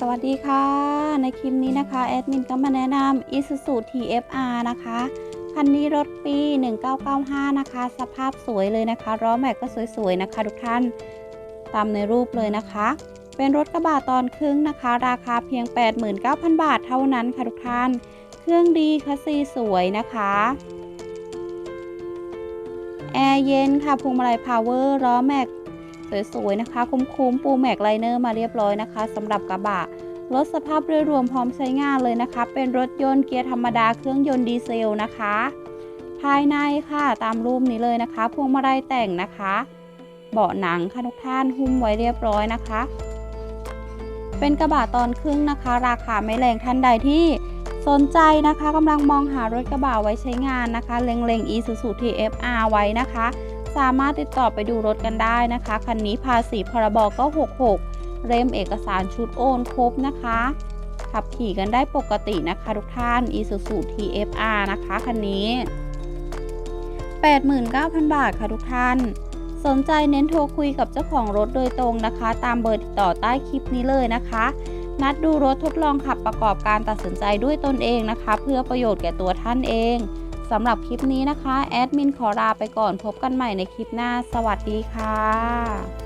สวัสดีค่ะ ในคลิปนี้นะคะ แอดมินก็มาแนะนำ Isuzu TFR นะคะ คันนี้รถปี 1995 นะคะ สภาพสวยเลยนะคะล้อแม็กก็สวยๆนะคะ ทุกท่านตามในรูปเลยนะคะ เป็นรถกระบะตอนครึ่งนะคะ ราคาเพียง 89,000 บาทเท่านั้นค่ะทุกท่าน เครื่องดีคัสซีสวยนะคะแอร์เย็นค่ะพวงมาลัยพาวเวอร์ล้อแม็ก สวยๆนะคะคุ้มๆปูแม็กไลเนอร์มาเรียบร้อยนะคะสำหรับกระบะรถสภาพโดยรวมพร้อมใช้งานเลยนะคะ เป็นรถยนต์เกียร์ธรรมดาเครื่องยนต์ดีเซลนะคะ ภายในค่ะตามรูปนี้เลยนะคะ พวงมาลัยแต่งนะคะ เบาะหนังค่ะทุกท่านหุ้มไว้เรียบร้อยนะคะ เป็นกระบะตอนครึ่งนะคะ ราคาไม่แรงท่านใดที่สนใจนะคะกำลังมองหารถกระบะไว้ใช้งานนะคะ เล็งๆ Isuzu TFR ไว้นะคะ สามารถติดต่อไปดูรถกันได้นะคะ คันนี้ภาษีพรบก็ 66 เล่มเอกสารชุดโอนครบนะคะ ขับขี่กันได้ปกตินะคะทุกท่าน Isuzu TFR นะคะคันนี้ 89,000 บาทค่ะทุกท่าน สนใจเน้นโทรคุยกับเจ้าของรถโดยตรงนะคะ ตามเบอร์ติดต่อใต้คลิปนี้เลยนะคะ นัดดูรถทดลองขับประกอบการตัดสินใจด้วยตนเองนะคะ เพื่อประโยชน์แก่ตัวท่านเอง สำหรับคลิปนี้นะคะ แอดมินขอลาไปก่อนพบกันใหม่ในคลิปหน้า สวัสดีค่ะ